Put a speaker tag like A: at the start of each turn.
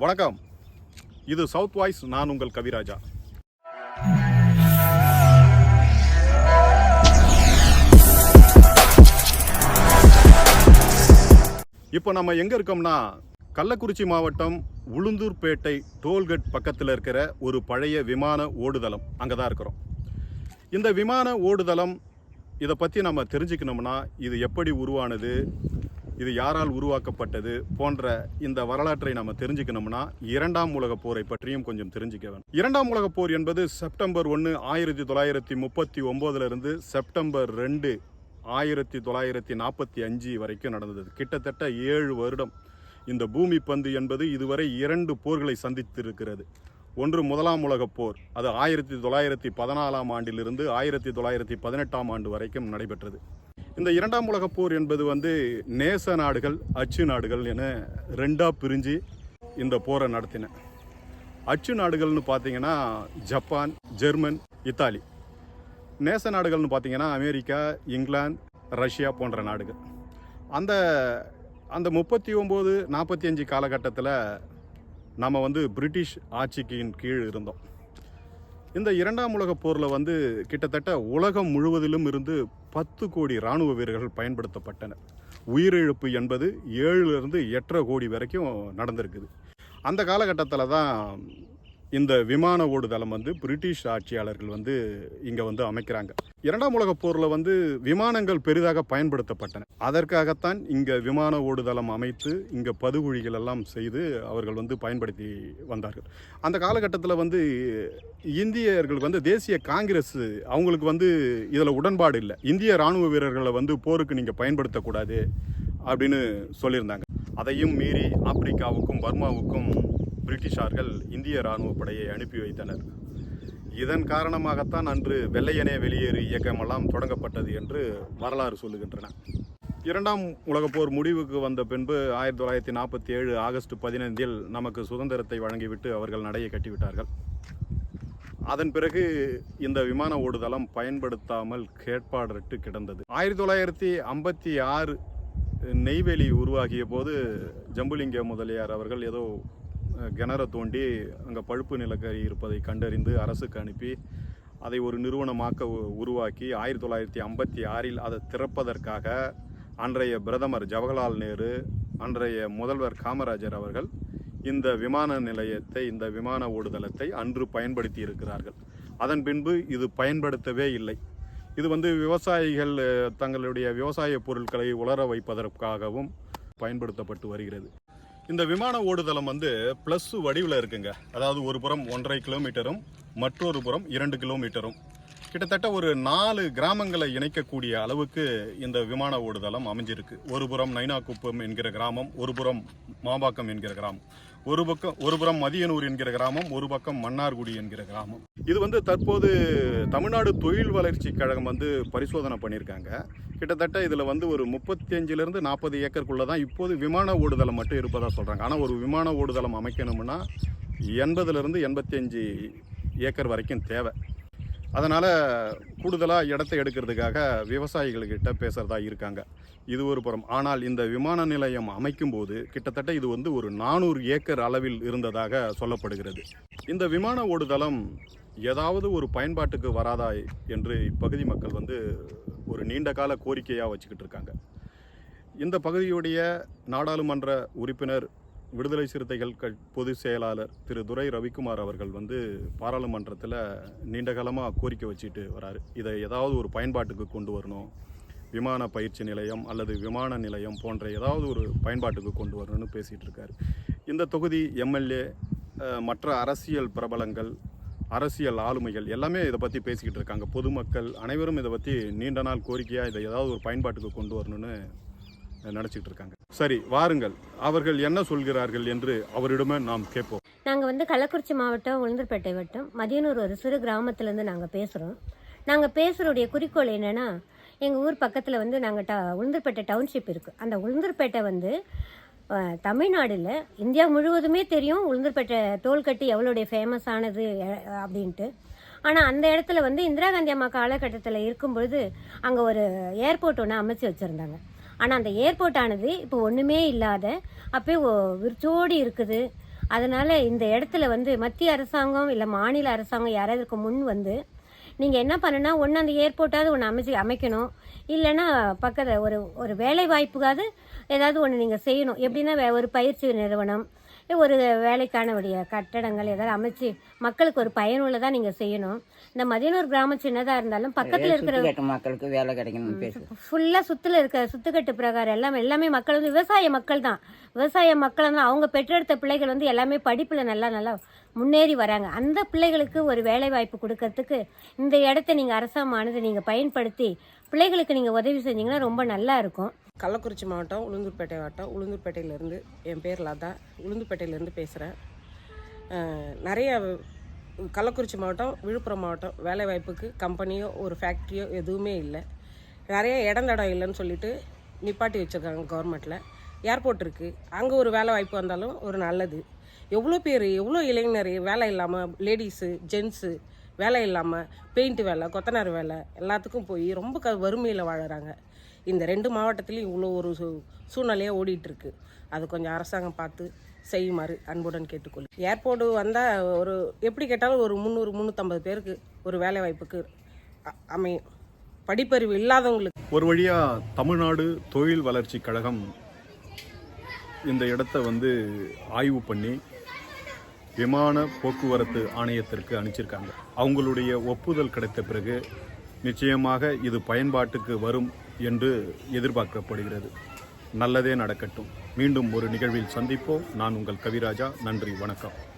A: வணக்கம். இது south voice நான் உங்கள் கவிராஜா. இப்போ நம்ம எங்க இருக்கோம்னா கள்ளக்குறிச்சி மாவட்டம் உளுந்தூர்பேட்டை டோல்கேட் பக்கத்தில் இருக்கிற ஒரு பழைய விமான ஓடுதளம் அங்கே தான் இருக்கிறோம். இந்த விமான ஓடுதளம் இதை பற்றி நம்ம தெரிஞ்சுக்கணும்னா இது எப்படி உருவானது இது யாரால் உருவாக்கப்பட்டது போன்ற இந்த வரலாற்றை நம்ம தெரிஞ்சுக்கணும்னா இரண்டாம் உலகப் போரை பற்றியும் கொஞ்சம் தெரிஞ்சுக்க வேண்டும் இரண்டாம் உலக போர் என்பது செப்டம்பர் ஒன்று ஆயிரத்தி தொள்ளாயிரத்தி முப்பத்தி ஒம்போதுலேருந்து செப்டம்பர் ரெண்டு ஆயிரத்தி தொள்ளாயிரத்தி நாற்பத்தி அஞ்சு வரைக்கும் நடந்தது. கிட்டத்தட்ட ஏழு வருடம். இந்த பூமி பந்து என்பது இதுவரை இரண்டு போர்களை சந்தித்திருக்கிறது. ஒன்று முதலாம் உலகப் போர். அது ஆயிரத்தி தொள்ளாயிரத்தி பதினாலாம் ஆண்டிலிருந்து ஆயிரத்தி தொள்ளாயிரத்தி பதினெட்டாம் ஆண்டு வரைக்கும் நடைபெற்றது. இந்த இரண்டாம் உலகப் போர் என்பது வந்து நேச நாடுகள் அச்சு நாடுகள் என ரெண்டாக பிரிஞ்சு இந்த போரை நடத்தின. அச்சு நாடுகள்னு பார்த்தீங்கன்னா ஜப்பான் ஜெர்மன் இத்தாலி. நேச நாடுகள்னு பார்த்தீங்கன்னா அமெரிக்கா இங்கிலாந்து ரஷ்யா போன்ற நாடுகள். அந்த அந்த முப்பத்தி ஒம்பது நாற்பத்தி அஞ்சு காலகட்டத்தில் நம்ம வந்து பிரிட்டிஷ் ஆட்சிக்கின் கீழ் இருந்தோம். இந்த இரண்டாம் உலகப் போரில் வந்து கிட்டத்தட்ட உலகம் முழுவதிலும் இருந்து பத்து கோடி இராணுவ வீரர்கள் பயன்படுத்தப்பட்டனர். உயிரிழப்பு என்பது ஏழுலேருந்து எட்டரை கோடி வரைக்கும் நடந்திருக்குது. அந்த காலகட்டத்தில் தான் இந்த விமான ஓடுதளம் வந்து பிரிட்டிஷ் ஆட்சியாளர்கள் வந்து இங்கே வந்து அமைக்கிறாங்க. இரண்டாம் உலகப் போரில் வந்து விமானங்கள் பெரிதாக பயன்படுத்தப்பட்டன. அதற்காகத்தான் இங்கே விமான ஓடுதளம் அமைத்து இங்கே பதுகுழிகள் எல்லாம் செய்து அவர்கள் வந்து பயன்படுத்தி வந்தார்கள். அந்த காலகட்டத்தில் வந்து இந்தியர்களுக்கு வந்து தேசிய காங்கிரஸ் அவங்களுக்கு வந்து இதில் உடன்பாடு இல்லை. இந்திய இராணுவ வீரர்களை வந்து போருக்கு நீங்கள் பயன்படுத்தக்கூடாது அப்படின்னு சொல்லியிருந்தாங்க. அதையும் மீறி ஆப்பிரிக்காவுக்கும் பர்மாவுக்கும் பிரிட்டிஷார்கள் இந்திய இராணுவ படையை அனுப்பி வைத்தனர். இதன் காரணமாகத்தான் அன்று வெள்ளையனே வெளியேறு இயக்கமெல்லாம் தொடங்கப்பட்டது என்று வரலாறு சொல்லுகின்றன. இரண்டாம் உலகப் போர் முடிவுக்கு வந்த பின்பு ஆயிரத்தி தொள்ளாயிரத்தி நாற்பத்தி ஏழு ஆகஸ்ட் பதினைந்தில் நமக்கு சுதந்திரத்தை வழங்கிவிட்டு அவர்கள் நடையை கட்டிவிட்டார்கள். அதன் பிறகு இந்த விமான ஓடுதளம் பயன்படுத்தாமல் கேட்பாடற்று கிடந்தது. ஆயிரத்தி தொள்ளாயிரத்தி ஐம்பத்தி ஆறு நெய்வேலி உருவாகிய போது ஜம்புலிங்க முதலியார் அவர்கள் ஏதோ கிணற தோண்டி அங்கே பழுப்பு நிலக்கரி இருப்பதை கண்டறிந்து அரசுக்கு அனுப்பி அதை ஒரு நிறுவனமாக்க உ- உருவாக்கி ஆயிரத்தி தொள்ளாயிரத்தி ஐம்பத்தி ஆறில் அதை திறப்பதற்காக அன்றைய பிரதமர் ஜவஹர்லால் நேரு அன்றைய முதல்வர் காமராஜர் அவர்கள் இந்த விமான நிலையத்தை இந்த விமான ஓடுதளத்தை அன்று பயன்படுத்தி இருக்கிறார்கள். அதன் பின்பு இது பயன்படுத்தவே இல்லை. இது வந்து விவசாயிகள் தங்களுடைய விவசாய பொருட்களை உலர வைப்பதற்காகவும் பயன்படுத்தப்பட்டு வருகிறது. இந்த விமான ஓடுதளம் வந்து ப்ளஸ் வடிவில் இருக்குங்க. அதாவது ஒரு புறம் ஒன்றரை கிலோமீட்டரும் மற்றொரு புறம் இரண்டு கிலோமீட்டரும் கிட்டத்தட்ட ஒரு நாலு கிராமங்களை இணைக்கக்கூடிய அளவுக்கு இந்த விமான ஓடுதளம் அமைஞ்சிருக்கு. ஒரு புறம் நைனாக்குப்பம் என்கிற கிராமம் ஒரு புறம் மாம்பாக்கம் என்கிற கிராமம். ஒரு பக்கம் ஒரு புறம் மதியனூர் என்கிற கிராமம் ஒரு பக்கம் மன்னார்குடி என்கிற கிராமம். இது வந்து தற்போது தமிழ்நாடு தொழில் வளர்ச்சி கழகம் வந்து பரிசோதனை பண்ணியிருக்காங்க. கிட்டத்தட்ட இதில் வந்து ஒரு முப்பத்தஞ்சிலிருந்து நாற்பது ஏக்கருக்குள்ளே தான் இப்போது விமான ஓடுதளம் மட்டும் இருப்பதாக சொல்கிறாங்க ஆனால் ஒரு விமான ஓடுதளம் அமைக்கணும்னா எண்பதுலேருந்து எண்பத்தஞ்சு ஏக்கர் வரைக்கும் தேவை. அதனால் கூடுதலாக இடத்தை எடுக்கிறதுக்காக விவசாயிகள்கிட்ட பேசுகிறதா இருக்காங்க. இது ஒரு புறம். ஆனால் இந்த விமான நிலையம் அமைக்கும்போது கிட்டத்தட்ட இது வந்து ஒரு நானூறு ஏக்கர் அளவில் இருந்ததாக சொல்லப்படுகிறது. இந்த விமான ஓடுதளம் ஏதாவது ஒரு பயன்பாட்டுக்கு வராதா என்று இப்பகுதி மக்கள் வந்து ஒரு நீண்ட கால கோரிக்கையாக வச்சுக்கிட்டு இருக்காங்க. இந்த பகுதியுடைய நாடாளுமன்ற உறுப்பினர் விடுதலை சிறுத்தைகள் க பொதுச் செயலாளர் திரு துரை ரவிக்குமார் அவர்கள் வந்து பாராளுமன்றத்தில் நீண்டகாலமாக கோரிக்கை வச்சுட்டு வராரு. இதை ஏதாவது ஒரு பயன்பாட்டுக்கு கொண்டு வரணும் விமான பயிற்சி நிலையம் அல்லது விமான நிலையம் போன்ற ஏதாவது ஒரு பயன்பாட்டுக்கு கொண்டு வரணும்னு பேசிகிட்டு இருக்காரு. இந்த தொகுதி எம்எல்ஏ மற்ற அரசியல் பிரபலங்கள் அரசியல் ஆளுமைகள் எல்லாமே இதை பற்றி பேசிக்கிட்டு இருக்காங்க. பொதுமக்கள் அனைவரும் இதை பற்றி நீண்ட நாள் கோரிக்கையாக இதை ஏதாவது ஒரு பயன்பாட்டுக்கு கொண்டு வரணும்னு நினச்சிட்டு இருக்காங்க சரி வாருங்கள். அவர்கள் என்ன சொல்கிறார்கள் என்று அவரிடமே நாம் கேட்போம்.
B: நாங்கள் வந்து கள்ளக்குறிச்சி மாவட்டம் உளுந்தூர்பேட்டை வட்டம். மதியனூர் ஒரு சிறு கிராமத்துலேருந்து நாங்கள் பேசுகிறோம் நாங்கள் பேசுகிறோடைய குறிக்கோள் என்னென்னா எங்கள் ஊர் பக்கத்தில் வந்து நாங்கள் ட உளுந்தூர்பேட்டை டவுன்ஷிப் இருக்குது அந்த உளுந்தூர்பேட்டை வந்து அஹ், தமிழ்நாடுல இந்தியா முழுவதுமே தெரியும் உளுந்தூர்பேட்டை தோல்கட்டி எவ்வளோடைய ஃபேமஸ் ஆனது அப்படின்ட்டு. ஆனால் அந்த இடத்துல வந்து இந்திரா காந்தி அம்மா காலகட்டத்தில் இருக்கும்பொழுது அங்கே ஒரு ஏர்போர்ட் ஒன்று அமைச்சு வச்சுருந்தாங்க. ஆனால் அந்த ஏர்போர்ட் ஆனது இப்போ ஒன்றுமே இல்லாத அப்படியே ஒ- விரிச்சோடி இருக்குது. அதனால் இந்த இடத்துல வந்து மத்திய அரசாங்கம் இல்லை மாநில அரசாங்கம் யாராவது இருக்க முன் வந்து நீங்கள் என்ன பண்ணணும்னா ஒன்று அந்த ஏர்போர்ட்டாவது ஒன்று அமைச்சு அமைக்கணும். இல்லைன்னா பக்கத்தில் ஒரு ஒரு வேலை வாய்ப்புக்காவது ஏதாவது ஒன்று நீங்கள் செய்யணும். எப்படின்னா வே- ஒரு பயிற்சி நிறுவனம் ஒரு வேலைக்கான உடைய கட்டடங்கள் ஏதாவது அமைச்சு மக்களுக்கு ஒரு பயனுள்ளதாக நீங்கள் செய்யணும். இந்த மதியனூர் கிராமம் சின்னதாக இருந்தாலும் பக்கத்தில் இருக்கிற
C: மக்களுக்கு வேலை கிடைக்கணும்னு பேசு.
B: ஃபுல்லாக சுற்றில் இருக்க சுத்துக்கட்டு பிரகாரம் எல்லாமே எல்லாமே மக்கள் வந்து விவசாய மக்கள் தான். விவசாய மக்கள் தான் அவங்க பெற்றெடுத்த பிள்ளைகள் வந்து எல்லாமே படிப்பில் நல்லா நல்லா முன்னேறி வராங்க. அந்த பிள்ளைகளுக்கு ஒரு வேலை வாய்ப்பு கொடுக்கறதுக்கு இந்த இடத்த நீங்கள் அரசாங்கமானது நீங்கள் பயன்படுத்தி பிள்ளைகளுக்கு நீங்கள் உதவி செஞ்சீங்கன்னா ரொம்ப நல்லா இருக்கும்.
D: கள்ளக்குறிச்சி மாவட்டம் உளுந்தூர்பேட்டை மாவட்டம் உளுந்தூர்பேட்டையிலேருந்து என் பேர் லதா. உளுந்தூர்பேட்டையிலேருந்து பேசுகிறேன் நிறைய கள்ளக்குறிச்சி மாவட்டம் விழுப்புரம் மாவட்டம் வேலைவாய்ப்புக்கு கம்பெனியோ ஒரு ஃபேக்ட்ரியோ எதுவுமே இல்லை. நிறைய இடம் தடம் இல்லைன்னு சொல்லிட்டு நிப்பாட்டி வச்சுருக்காங்க கவர்மெண்ட்டில் ஏர்போர்ட் இருக்குது அங்கே ஒரு வேலை வாய்ப்பு வந்தாலும் ஒரு நல்லது. எவ்வளோ பேர் எவ்வளோ இளைஞர் வேலை இல்லாமல் லேடிஸு ஜென்ஸு வேலை இல்லாமல் பெயிண்ட் வேலை கொத்தனார் வேலை எல்லாத்துக்கும் போய் ரொம்ப க வறுமையில் வாழறாங்க. இந்த ரெண்டு மாவட்டத்துலேயும் இவ்வளோ ஒரு சூ சூழ்நிலையாக ஓடிட்டுருக்கு. அது கொஞ்சம் அரசாங்கம் பார்த்து செய்யுமாறு அன்புடன் கேட்டுக்கொள். ஏர்போர்ட்டு வந்தால் ஒரு எப்படி கேட்டாலும் ஒரு முந்நூறு முந்நூற்றம்பது பேருக்கு ஒரு வேலை வாய்ப்புக்கு அமையும். படிப்பறிவு இல்லாதவங்களுக்கு.
A: ஒரு வழியாக தமிழ்நாடு தொழில் வளர்ச்சி கழகம் இந்த இடத்த வந்து ஆய்வு பண்ணி விமான போக்குவரத்து ஆணையத்திற்கு அனுப்பிச்சிருக்காங்க. அவங்களுடைய ஒப்புதல் கிடைத்த பிறகு நிச்சயமாக இது பயன்பாட்டுக்கு வரும் என்று எதிர்பார்க்கப்படுகிறது. நல்லதே நடக்கட்டும். மீண்டும் ஒரு நிகழ்வில் சந்திப்போம். நான் உங்கள் கவிராஜா. நன்றி. வணக்கம்.